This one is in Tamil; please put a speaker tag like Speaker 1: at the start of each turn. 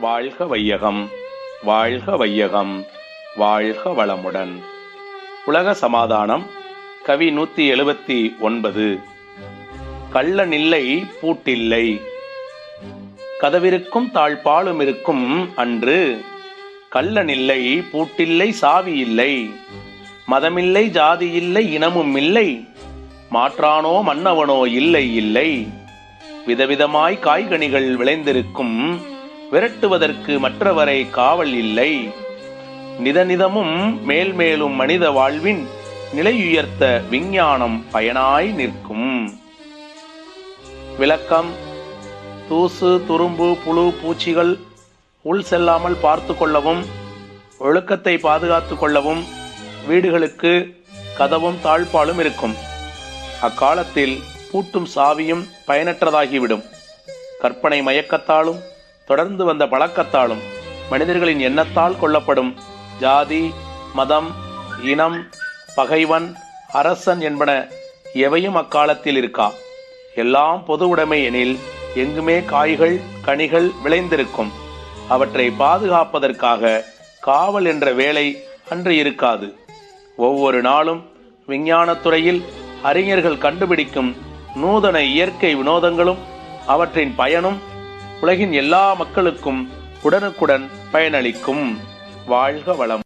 Speaker 1: வாழ்க வையகம் வாழ்க வையகம் வாழ்க வளமுடன். உலக சமாதானம் கவி நூத்தி எழுபத்தி ஒன்பது. கள்ளனில்லை பூட்டில்லை. கதவிருக்கும் தாழ்பாலும் இருக்கும் அன்று கள்ளனில்லை பூட்டில்லை சாவி இல்லை. மதமில்லை ஜாதி இல்லை இனமும் இல்லை. மாற்றானோ மன்னவனோ இல்லை இல்லை. விதவிதமாய் காய்கனிகள் விளைந்திருக்கும் விரட்டுவதற்கு மற்றவரை காவல் இல்லை. நிதநிதமும் மேல்மேலும் மனித வாழ்வின் நிலையுயர்த்த விஞ்ஞானம் பயனாய் நிற்கும். விளக்கம். தூசு துரும்பு புழு பூச்சிகள் உள் செல்லாமல் பார்த்து கொள்ளவும் ஒழுக்கத்தை பாதுகாத்து கொள்ளவும் வீடுகளுக்கு கதவும் தாழ்பாலும் இருக்கும். அக்காலத்தில் பூட்டும் சாவியும் பயனற்றதாகிவிடும். கற்பனை மயக்கத்தாலும் தொடர்ந்து வந்த பழக்கத்தாலும் மனிதர்களின் எண்ணத்தால் கொள்ளப்படும் ஜாதி மதம் இனம் பகைவன் அரசன் என்பன எவையும் அக்காலத்தில் இருக்கா? எல்லாம் பொது உடைமை எனில் எங்குமே காய்கள் கனிகள் விளைந்திருக்கும். அவற்றை பாதுகாப்பதற்காக காவல் என்ற வேலை அன்று இருக்காது. ஒவ்வொரு நாளும் விஞ்ஞானத்துறையில் அறிஞர்கள் கண்டுபிடிக்கும் நூதன இயற்கை வினோதங்களும் அவற்றின் பயனும் உலகின் எல்லா மக்களுக்கும் உடனுக்குடன் பயனளிக்கும். வாழ்க வளம்